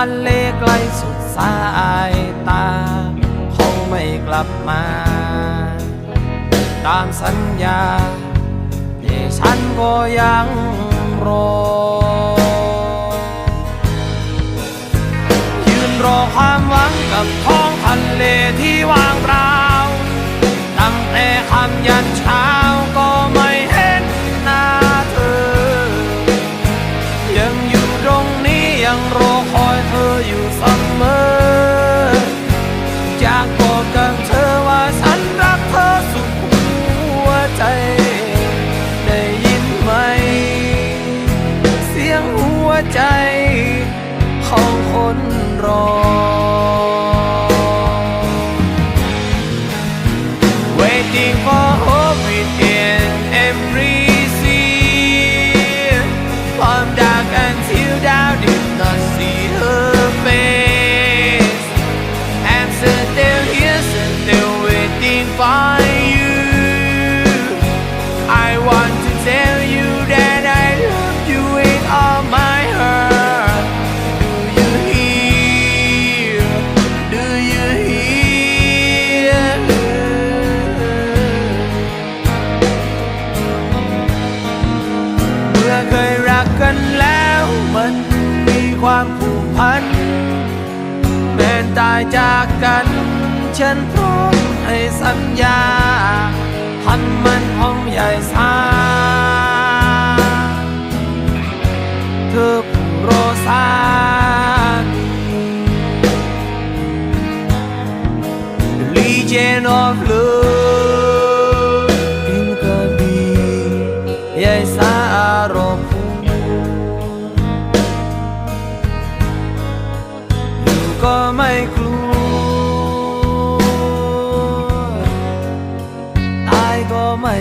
ทะเลไกลสุดสายตา เขาไม่กลับมา ตามสัญญาที่ฉันก็ยังรอ ยืนรอความหวังกับท้อ Waiting for hope within every sea From dark until not see her face. Here, waiting for ความผูกพัน แม้ตายจากกัน ฉันพร้อมให้สัญญาพันมันของใหญ่สา ไม่กลัว ตายก็ไม่